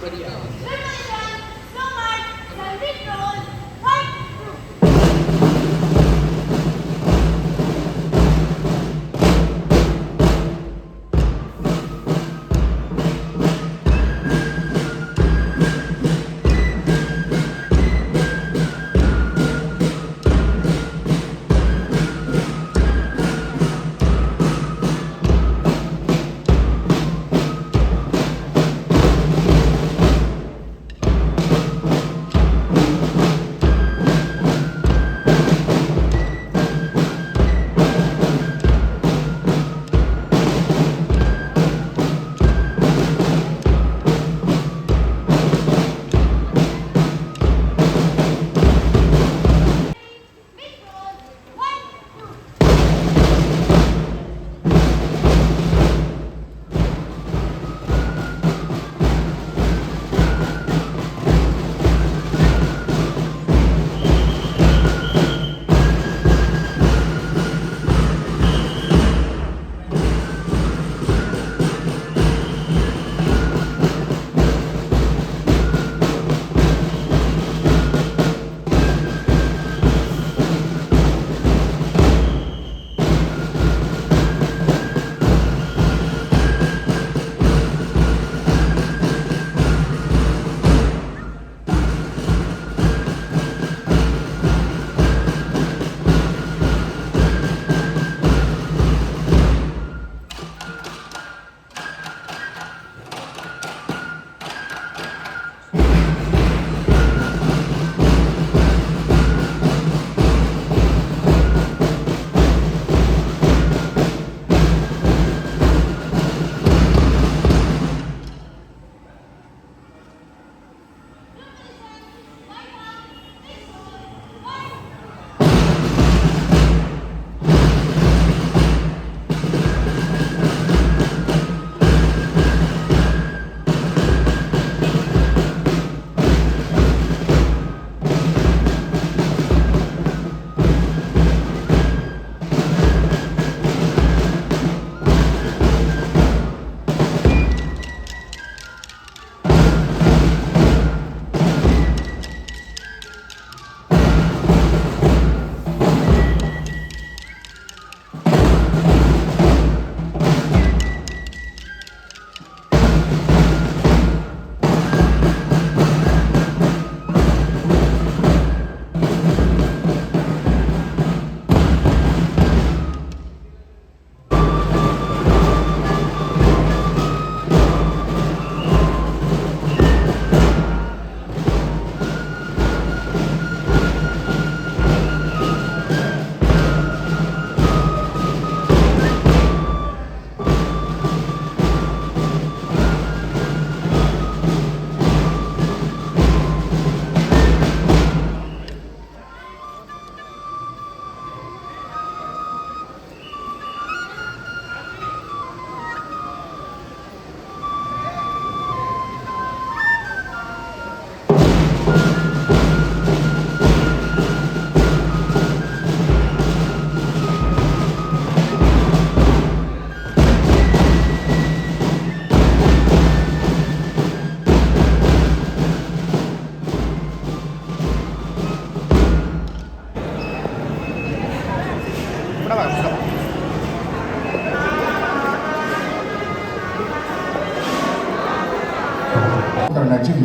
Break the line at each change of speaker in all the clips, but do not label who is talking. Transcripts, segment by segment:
कधी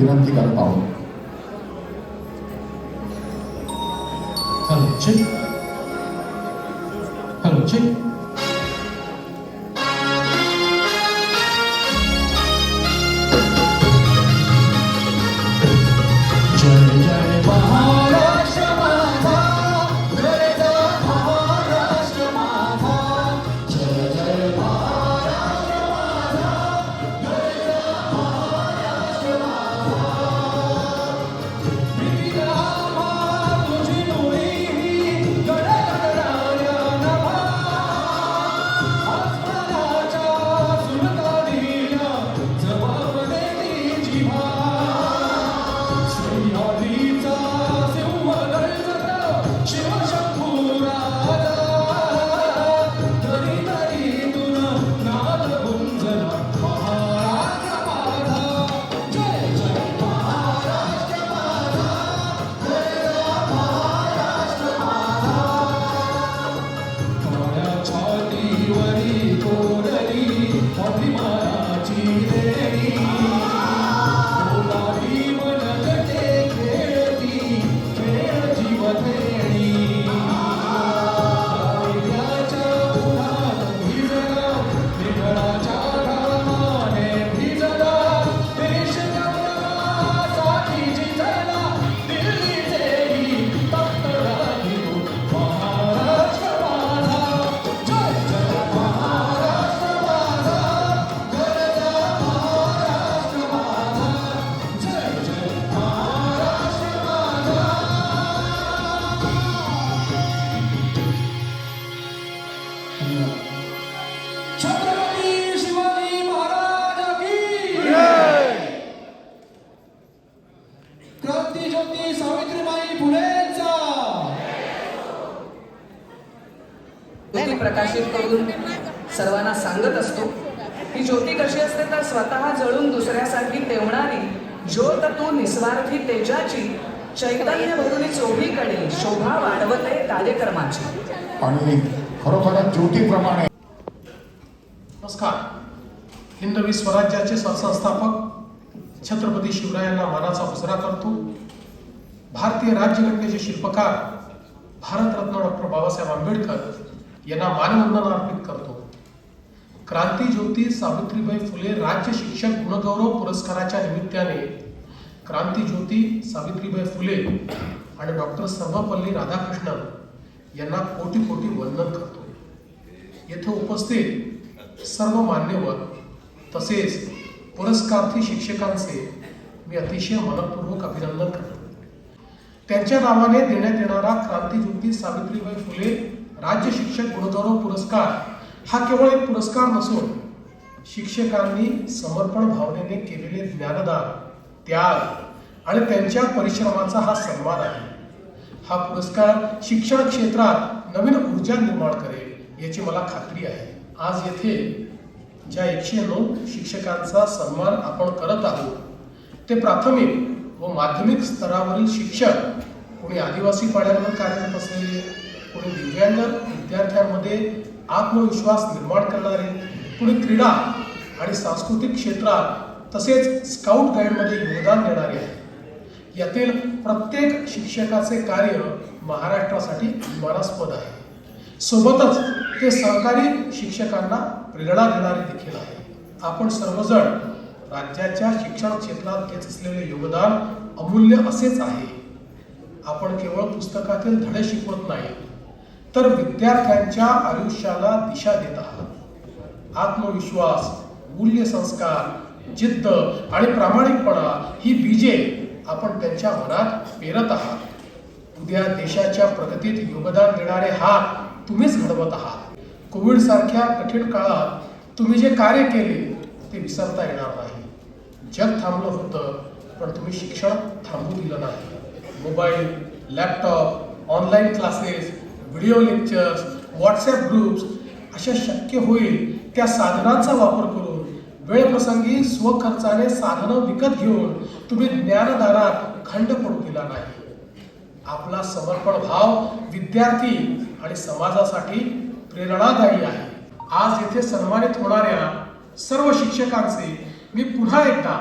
विनंती करत आहोत
प्रकाशित करून सर्वांना सांगत असतो ही ज्योती कशी असते तर स्वतः जळून दुसऱ्यासाठी तेवणारी ज्योत तू निस्वार्थी तेजाची चैतन्य भरून चोहीकडे शोभा वाढवते कार्यक्रमाची.
आणि खरोखरच ज्योतीप्रमाणे
नमस्कार. हिंदवी स्वराज्याचे सरसंस्थापक छत्रपती शिवरायांना मानाचा मुजरा करतो. भारतीय राज्यघटनेचे शिल्पकार भारतरत्न डॉक्टर बाबासाहेब आंबेडकर यांना मानवंदना अर्पित करतो. क्रांती ज्योती सावित्रीबाई फुले राज्य शिक्षक गुणगौरव पुरस्काराच्या निमित्ताने क्रांती ज्योती सावित्रीबाई फुले आणि डॉक्टर सर्वपल्ली राधाकृष्णन यांना कोटी कोटी वंदन करतो. येथे उपस्थित सर्व मान्यवर तसेच पुरस्कार्थी शिक्षकांचे मी अतिशय मनपूर्वक अभिनंदन करतो. त्यांच्या नावाने देण्यात येणारा क्रांतीज्योती सावित्रीबाई फुले राज्य शिक्षक गुणगौरव पुरस्कार हा केवळ एक पुरस्कार नसून शिक्षकांनी समर्पण भावनेने केलेले ज्ञानदान त्याग आणि त्यांच्या परिश्रमाचा हा सन्मान आहे. हा पुरस्कार शिक्षण क्षेत्रात नवीन ऊर्जा निर्माण करेल याची मला खात्री आहे. आज येथे ज्या एकशे नऊ शिक्षकांचा सन्मान आपण करत आहोत ते प्राथमिक व माध्यमिक स्तरावरील शिक्षक कोणी आदिवासी पाड्यांवर कार्यरत असलेले कोणी दिव्यांग विद्यार्थ्यांमध्ये आत्मविश्वास निर्माण करणारे कोणी क्रीडा आणि सांस्कृतिक क्षेत्रात तसेच स्काउट गाईडमध्ये योगदान देणारे. आहे यातील प्रत्येक शिक्षकाचे कार्य महाराष्ट्रासाठी अभिमानास्पद आहे. सोबतच ते सहकारी शिक्षकांना प्रेरणा देणारे देखील आहे. आपण सर्वजण राज्याच्या शिक्षण क्षेत्रात घेत असलेले योगदान अमूल्य असेच आहे. आपण केवळ पुस्तकातील धडे शिकवत नाही तर विद्यार्थ्यांच्या आयुष्याला दिशा देत आहात. आत्मविश्वास मूल्य संस्कार जिद्द आणि प्रामाणिकपणा ही बीजे आपण त्यांच्या मनात पेरत आहात. उद्या देशाच्या प्रगतीत योगदान देणारे हात तुम्हीच घडवत आहात. कोविड सारख्या कठीण काळात तुम्ही जे कार्य केले ते विसरता येणार नाही. जग थांबलं होतं पण तुम्ही शिक्षण थांबू दिलं नाही. Mobile laptop online classes video lectures WhatsApp groups अशा शक्य होईल त्या साधनांचा वापर करून वेळप्रसंगी स्वखर्चाने साधनं विकत घेऊन तुम्ही ज्ञानदानात खंड पडू दिला नाही. आपला समर्पण भाव विद्यार्थी आणि समाजासाठी प्रेरणादायी आहे. आज येथे सन्मानित होणाऱ्या सर्व शिक्षकांचे मी पुन्हा एकदा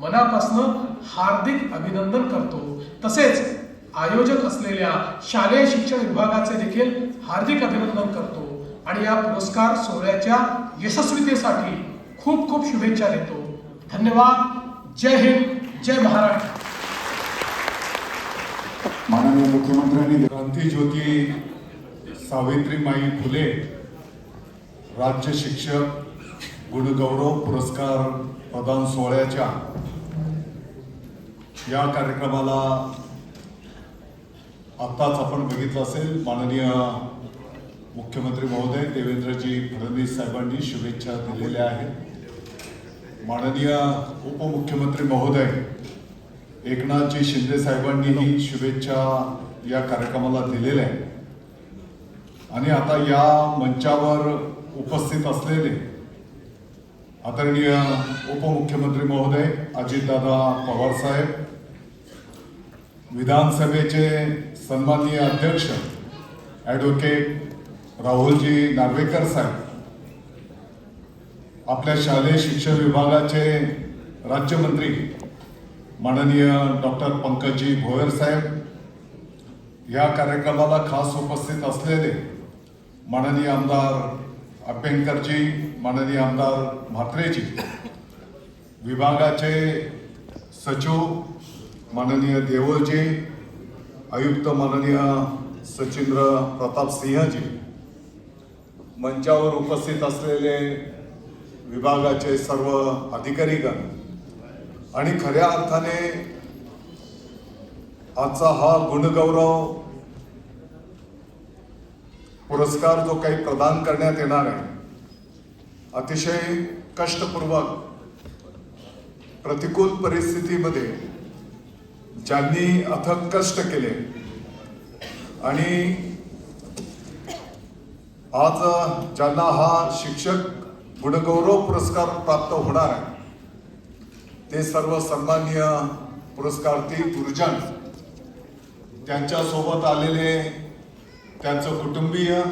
मनापासून हार्दिक अभिनंदन करतो. तसेच आयोजक असलेल्या शालेय शिक्षण विभागाचे देखील हार्दिक अभिनंदन करतो आणि या पुरस्कार सोहळ्याच्या यशस्वीतेसाठी खूप खूप शुभेच्छा देतो. धन्यवाद. जय हिंद. जय महाराष्ट्र.
माननीय मुख्यमंत्र्यांनी
क्रांती ज्योती सावित्रीमाई फुले राज्य शिक्षक गुणगौरव पुरस्कार प्रदान सोहळ्याच्या या कार्यक्रमाला आत्ताच आपण बघितलं असेल माननीय मुख्यमंत्री महोदय देवेंद्रजी फडणवीस साहेबांनी शुभेच्छा दिलेल्या आहेत. माननीय उपमुख्यमंत्री महोदय एकनाथजी शिंदे साहेबांनीही शुभेच्छा या कार्यक्रमाला दिलेल्या आहेत. आणि आता या मंचावर उपस्थित असलेले आदरणीय उपमुख्यमंत्री महोदय अजितदादा पवार साहेब विधानसभेचे सन्माननीय अध्यक्ष ॲडव्होकेट राहुलजी नार्वेकर साहेब आपल्या शालेय शिक्षण विभागाचे राज्यमंत्री माननीय डॉक्टर पंकजी भोयर साहेब या कार्यक्रमाला खास उपस्थित असलेले माननीय आमदार अपेंकरजी माननीय आमदार म्हात्रेजी विभागाचे सचिव माननीय देवलजी आयुक्त माननीय सचिंद्र प्रताप सिंहजी मंचावर उपस्थित असलेले विभागाचे सर्व अधिकारीगण आणि खऱ्या अर्थाने आजचा हा गुणगौरव पुरस्कार जो काही प्रदान करण्यात येणार आहे अतिशय कष्टपूर्वक प्रतिकूल परिस्थितीमध्ये ज्यांनी अथक कष्ट केले. आणि आज ज्यांना हा शिक्षक गुणगौरव पुरस्कार प्राप्त होणार आहे ते सर्व सन्माननीय पुरस्कारती गुरुजन त्यांच्यासोबत आलेले त्यांचं कुटुंबीय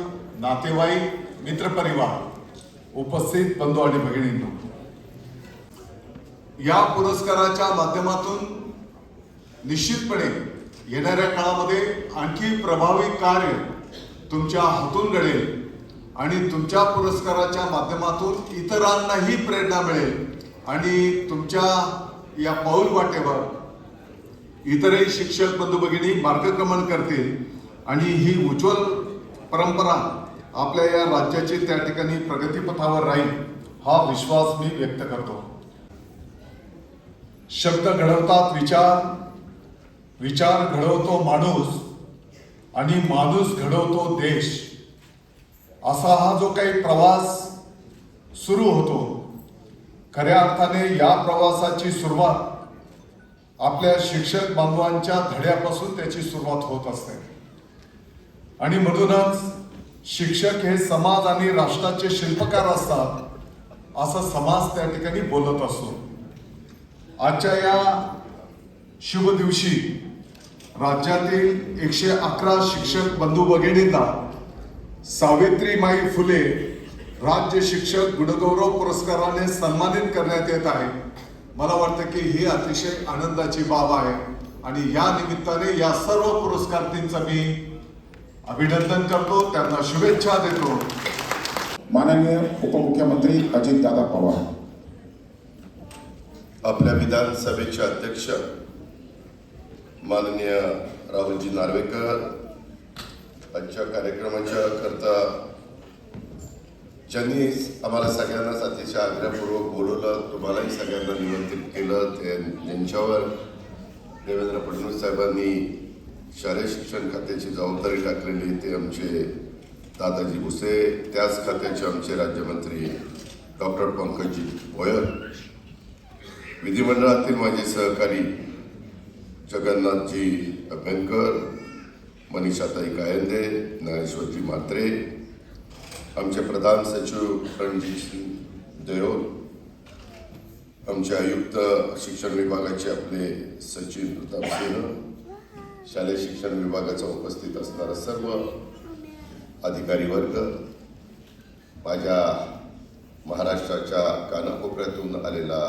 नातेवाईक मित्रपरिवार उपस्थित बंधू आणि भगिनींनो. या पुरस्काराच्या माध्यमातून निश्चितपणे येणाऱ्या काळामध्ये आणखी प्रभावी कार्य तुमच्या हातून घडेल आणि तुमच्या पुरस्काराच्या माध्यमातून इतरांनाही प्रेरणा मिळेल आणि तुमच्या या पाऊल वाटेवर इतरही शिक्षक बंधू भगिनी मार्गक्रमण करतील आणि ही उज्ज्वल परंपरा आपल्या या राज्याची त्या ठिकाणी प्रगतीपथावर राहील हा विश्वास मी व्यक्त करतो. शब्द घडवतात विचार विचार घडवतो माणूस आणि माणूस घडवतो देश. असा हा जो काही प्रवास सुरू होतो खऱ्या अर्थाने या प्रवासाची सुरुवात आपल्या शिक्षक बांधवांच्या धड्यापासून त्याची सुरुवात होत असते. आणि म्हणूनच शिक्षक हे समाज आणि राष्ट्राचे शिल्पकार असतात असं समाज त्या ठिकाणी बोलत असतो. आजच्या या शुभ दिवशी राज्यातील एकशे अकरा शिक्षक बंधू भगिनींना सावित्रीमाई फुले राज्य शिक्षक गुणगौरव पुरस्काराने सन्मानित करण्यात येत आहे. मला वाटतं की ही अतिशय आनंदाची बाब आहे आणि या निमित्ताने या सर्व पुरस्कारार्थींचं मी अभिनंदन करतो त्यांना शुभेच्छा देतो.
माननीय उपमुख्यमंत्री अजितदादा पवार.
आपल्या विधानसभेचे अध्यक्ष माननीय राहुलजी नार्वेकर आजच्या कार्यक्रमाच्या करता ज्यांनी आम्हाला सगळ्यांना अतिशय आग्रहपूर्वक बोलवलं तुम्हालाही सगळ्यांना निमंत्रित केलं ते ज्यांच्यावर देवेंद्र फडणवीस साहेबांनी शालेय शिक्षण खात्याची जबाबदारी टाकलेली ते आमचे दादाजी भुसे त्याच खात्याचे आमचे राज्यमंत्री डॉक्टर पंकजी भोयर. विधिमंडळातील माझे सहकारी जगन्नाथजी अभ्यंकर मनीषाताई गायंदे ज्ञानेश्वरजी म्हात्रे आमचे प्रधान सचिव रणजित सिंग देओल आमचे आयुक्त शिक्षण विभागाचे आपले सचिन प्रताप सिंह शालेय शिक्षण विभागाचा उपस्थित असणारा सर्व अधिकारी वर्ग माझ्या महाराष्ट्राच्या कानाकोपऱ्यातून आलेला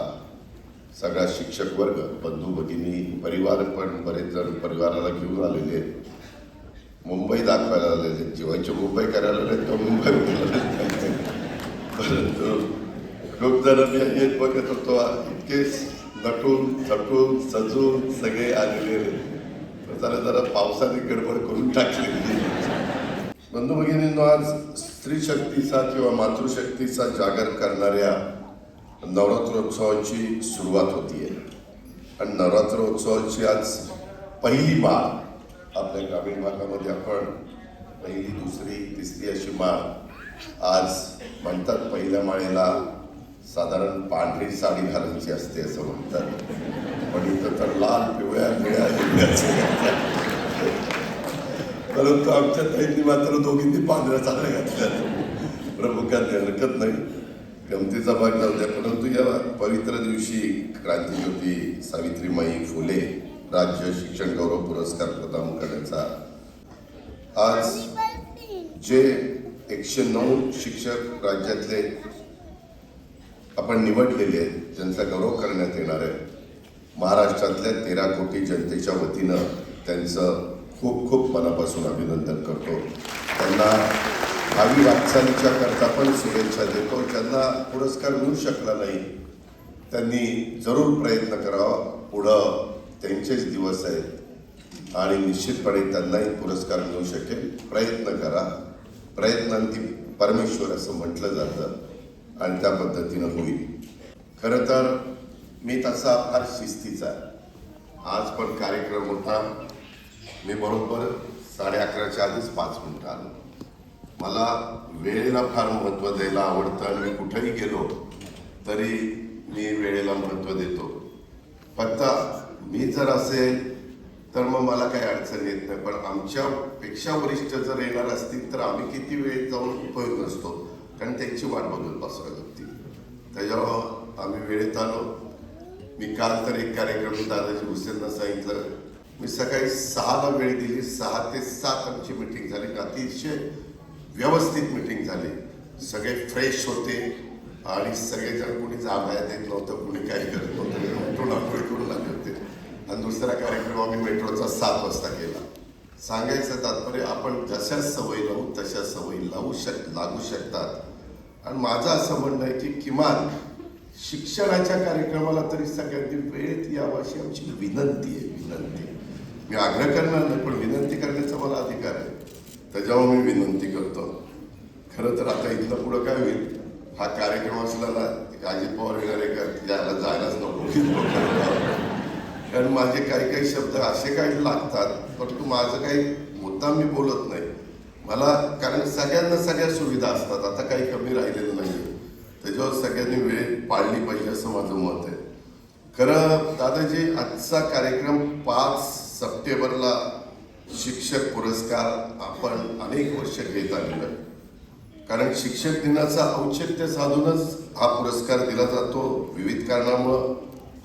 सगळा शिक्षक वर्ग बंधू भगिनी परिवार पण बरेच जण परिवाराला घेऊन आलेले आहेत. मुंबई दाखवायला आलेले आहेत. जेव्हाचे मुंबई करायला आले तर मुंबई परंतु खूप जण मी येत बघत होतो इतके नटून थटून सजून सगळे आलेले जरा जरा पावसाने गडबड करून टाकलेली बंधू भगिनींनो आज स्त्री शक्तीचा किंवा मातृशक्तीचा जागर करणाऱ्या नवरात्रोत्सवाची सुरुवात होतीये आणि नवरात्रोत्सवाची आज पहिली माळ. आपल्या ग्रामीण भागामध्ये आपण पहिली दुसरी तिसरी अशी माळ आज म्हणतात पहिल्या माळेला साधारण पांढरी साडी घालायची असते असं म्हणतात. पण इथं तर लाल पिवळ्या निळ्या परंतु आमच्या ताईंनी मात्र दोघींनी पांढऱ्या साड्या घातल्या. प्रमुखांनी हरकत नाही. गमतीचा भाग जाऊ द्या. परंतु या पवित्र दिवशी क्रांतीज्योती सावित्रीमाई फुले राज्य शिक्षण गौरव पुरस्कार प्रदान करण्याचा. आज जे एकशे नऊ शिक्षक राज्यातले आपण निवडलेले आहेत ज्यांचा गौरव करण्यात येणार आहे महाराष्ट्रातल्या तेरा कोटी जनतेच्या वतीनं त्यांचं खूप खूप मनापासून अभिनंदन करतो. त्यांना आम्ही वाटचालीच्या करता पण शुभेच्छा देतो. ज्यांना पुरस्कार मिळू शकला नाही त्यांनी जरूर प्रयत्न करावा. पुढं त्यांचेच दिवस आहेत. आणि निश्चितपणे त्यांनाही पुरस्कार मिळू शकेल. प्रयत्न करा. प्रयत्नांती परमेश्वर असं म्हटलं जातं. आणि त्या पद्धतीनं होईल. खरं तर मी तसा फार शिस्तीचा आहे. आज पण कार्यक्रम होता. मी बरोबर साडे अकराच्या आधीच पाच मिनटं आलो. मला वेळेला फार महत्त्व द्यायला आवडतं आणि मी कुठेही गेलो तरी मी वेळेला महत्त्व देतो. फक्त मी जर असेल तर मग मला काही अडचण येत नाही. पण आमच्यापेक्षा वरिष्ठ जर येणार असतील तर आम्ही किती वेळ जाऊन उपयोग नसतो कारण त्यांची वाट बघत बसावी लागते. त्याच्यामुळं आम्ही वेळेत आलो. मी काल तर एक कार्यक्रम दादाजी भुसेंना सांगितलं. मी सकाळी सहाला वेळ दिली. सहा ते सात आमची मिटिंग झाली. अतिशय व्यवस्थित मिटिंग झाली. सगळे फ्रेश होते. आणि सगळेजण कोणी जागायत देत नव्हतं कोणी काही करत नव्हतं. उठून करून आले आणि दुसरा कार्यक्रम आम्ही मेट्रोचा सात वाजता केला. सांगायचं तात्पर्य आपण जशा सवयी लावू तशा सवयी लावू शक लागू शकतात. आणि माझं असं म्हणणं आहे की किमान शिक्षणाच्या कार्यक्रमाला तरी सगळ्यांनी वेळेत यावं अशी आमची विनंती आहे विनंती. मी आग्रह करणार नाही पण विनंती करण्याचा मला अधिकार आहे. त्याच्यावर मी विनंती करतो. खरं तर आता इथलं पुढं काय होईल? हा कार्यक्रम असला ना अजित पवार येणारे त्याला जायलाच नको. कारण माझे काही काही शब्द असे काही लागतात परंतु माझं काही मुद्दा मी बोलत नाही. मला कारण सगळ्यांना सगळ्या सुविधा असतात आता काही कमी राहिलेलं नाही त्याच्यावर सगळ्यांनी वेळ पाळली पाहिजे असं माझं मत आहे. खरं दादाजी आजचा कार्यक्रम पाच सप्टेंबरला शिक्षक पुरस्कार आपण अनेक वर्ष घेत आलेलो कारण शिक्षक दिनाचं औचित्य साधूनच हा पुरस्कार दिला जातो. विविध कारणामुळं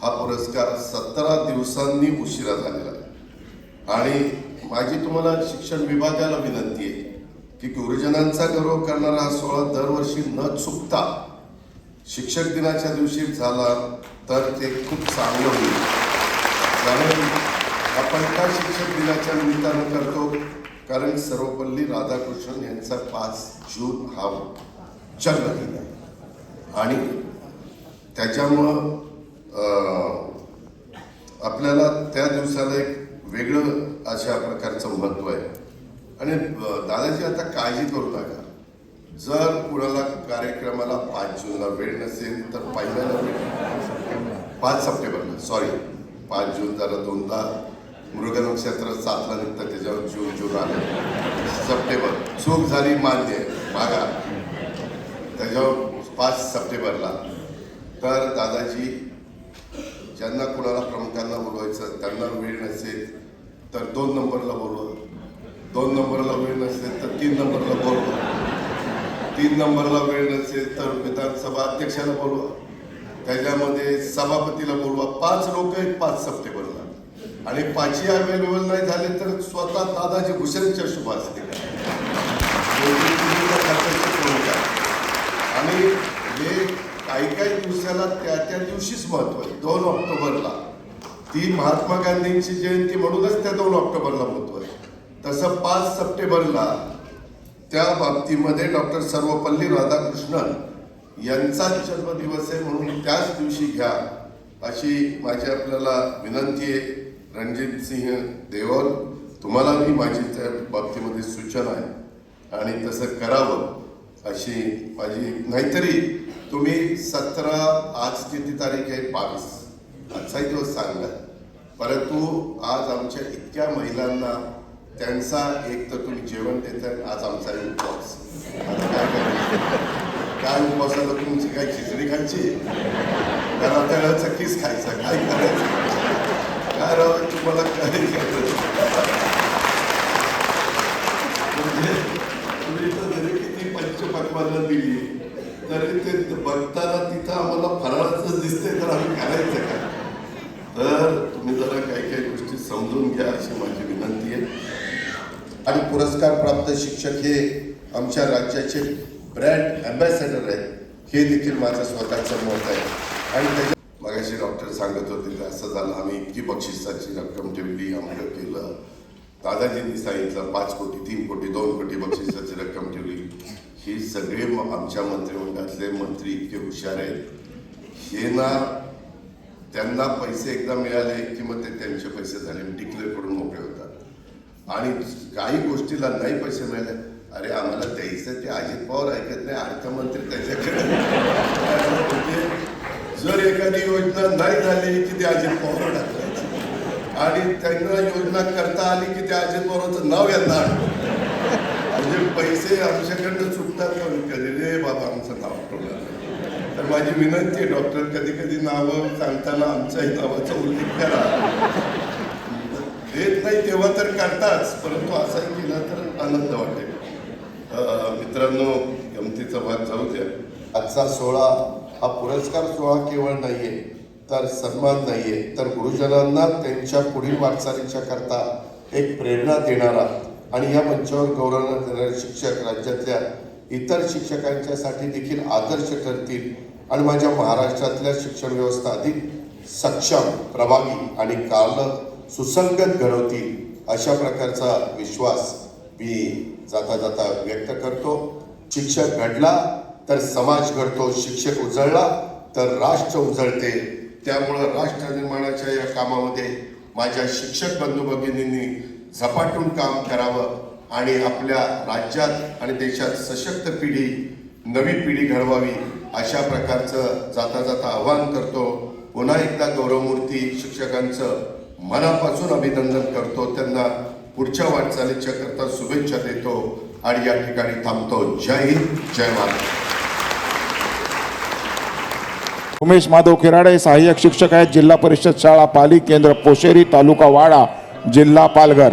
हा पुरस्कार सतरा दिवसांनी उशिरा झालेला आणि माझी तुम्हाला शिक्षण विभागाला विनंती आहे की गुरुजनांचा गौरव करणारा हा सोहळा दरवर्षी न चुकता शिक्षक दिनाच्या दिवशी झाला तर ते खूप चांगलं होईल. त्यामुळे आपण का शिक्षक दिनाच्या निमित्तानं करतो कारण सर्वपल्ली राधाकृष्णन यांचा पाच जून हा जन्मदिन आहे. आणि त्याच्यामुळं आपल्याला त्या दिवसाला एक वेगळं अशा प्रकारचं महत्त्व आहे. आणि दादाजी आता काळजी करू नका. जर कुणाला कार्यक्रमाला पाच जूनला वेळ नसेल तर पहिल्याला वेळ पाच सप्टेंबरला सॉरी पाच जून झालं दोनदा मृगनम क्षेत्र सातला निघतं त्याच्यावर जीव जीव आले सप्टेंबर. चूक झाली मान्य मागा त्याच्यावर पाच सप्टेंबरला. तर दादाजी ज्यांना कुणाला प्रमुखांना बोलवायचं त्यांना वेळ नसेल तर दोन नंबरला बोलवा. दोन नंबरला वेळ नसेल तर तीन नंबरला बोलवा. तीन नंबरला वेळ नसेल तर विधानसभा अध्यक्षाला बोलवा. त्याच्यामध्ये सभापतीला बोलवा. पाच लोक आहेत पाच सप्टेंबरला. आणि पाचही अवेलेबल नाही झाले तर स्वतः दादाजी भुसेंच्या शुभ असतील आणि हे काही काही दिवसाला त्या त्या दिवशीच महत्त्व आहे दोन ऑक्टोबरला. ती महात्मा गांधींची जयंती म्हणूनच त्या दोन ऑक्टोबरला महत्त्व आहे तसं पाच सप्टेंबरला त्या बाबतीमध्ये डॉक्टर सर्वपल्ली राधाकृष्णन यांचा जन्मदिवस आहे म्हणून त्याच दिवशी घ्या अशी माझी आपल्याला विनंती आहे. रणजित सिंह देवल तुम्हालाही माझी त्या बाबतीमध्ये सूचना आहे. आणि तसं करावं अशी माझी नाहीतरी तुम्ही सतरा आज किती तारीख आहे? बावीस. आजचाही दिवस चांगला. परंतु आज आमच्या इतक्या महिलांना त्यांचा एक तर तुम्ही जेवण देतात आज आमचा एक उपवास. आता काय करायचं? काय उपवासाला तुमची काय खिचडी खायची? त्याला त्याला चक्कीच खायचा. काय करायचं? करावं तुम्हाला काही म्हणजे तुम्ही तर जरी किती पंचपक्वानं दिली तरी ते बघताना तिथं आम्हाला फराळाचं दिसते तर आम्ही करायचं का तर तुम्ही जरा काही काही गोष्टी समजून घ्या अशी माझी विनंती आहे. आणि पुरस्कार प्राप्त शिक्षक हे आमच्या राज्याचे ब्रँड अँबॅसेडर आहेत. हे देखील माझं स्वतःचं मत आहे. आणि त्याच्या मगाशी डॉक्टर सांगत होते ते असं झालं आम्ही इतकी बक्षिसाची रक्कम ठेवली आमचं केलं. दादाजींनी सांगितलं पाच कोटी तीन कोटी दोन कोटी बक्षिसाची रक्कम ठेवली. हे सगळे आमच्या मंत्रिमंडळातले मंत्री इतके हुशार आहेत. हे ना त्यांना पैसे एकदा मिळाले की मग ते त्यांचे पैसे झाले डिक्लेअर करून मोकळे होतात. आणि काही गोष्टीला नाही पैसे मिळाले. अरे आम्हाला द्यायचं ते अजित पवार ऐकत नाही अर्थमंत्री त्याच्याकडे. जर एखादी योजना नाही झाली की ते अजित पवार आणि त्यांना योजना करता आली की त्या अजित पवारांचं नाव यांना म्हणजे पैसे आमच्याकडनं चुकतात का? कधी रे बाबा आमचं नाव आठवलं तर माझी विनंती आहे डॉक्टर कधी कधी नावं सांगताना आमच्याही नावाचा उल्लेख करा. देत नाही तेव्हा तर करताच परंतु असाही केला तर आनंद वाटेल. मित्रांनो गमतीचा भाग जाऊ द्या. आजचा सोहळा हा पुरस्कार सोहळा केवळ नाहीये तर सन्मान नाहीये तर गुरुजनांना त्यांच्या पुढील वाटचालीच्या करता एक प्रेरणा देणारा आणि या मंचावर गौरवण्यात देणारे शिक्षक राज्यातल्या इतर शिक्षकांच्यासाठी देखील आदर्श ठरतील. आणि माझ्या महाराष्ट्रातल्या शिक्षण व्यवस्था अधिक सक्षम प्रभावी आणि काल सुसंगत घडवतील अशा प्रकारचा विश्वास मी जाता जाता व्यक्त करतो. शिक्षक घडला तर समाज घडतो शिक्षक उजळला तर राष्ट्र उजळते. त्यामुळं राष्ट्र निर्माणाच्या या कामामध्ये माझ्या शिक्षक बंधू भगिनींनी झपाटून काम करावं आणि आपल्या राज्यात आणि देशात सशक्त पिढी नवी पिढी घडवावी अशा प्रकारचं जाता जाता आवाहन करतो. पुन्हा एकदा गौरवमूर्ती शिक्षकांचं मनापासून अभिनंदन करतो. त्यांना पुढच्या वाटचालीच्या करता शुभेच्छा देतो. आणि या ठिकाणी थांबतो. जय हिंद जय महाराष्ट्र.
उमेश माधव खिराडे सहाय्यक शिक्षक आहेत जिल्हा परिषद शाळा पाली केंद्र पोशेरी तालुका वाडा जिल्हा पालघर.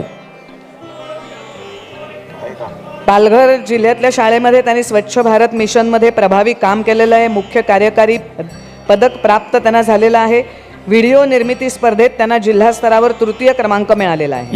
पालघर जिल्ह्यातल्या शाळेमध्ये त्यांनी स्वच्छ भारत मिशनमध्ये प्रभावी काम केलेलं आहे. मुख्य कार्यकारी पदक प्राप्त त्यांना झालेलं आहे. व्हिडिओ निर्मिती स्पर्धेत त्यांना जिल्हा स्तरावर तृतीय क्रमांक मिळालेला आहे.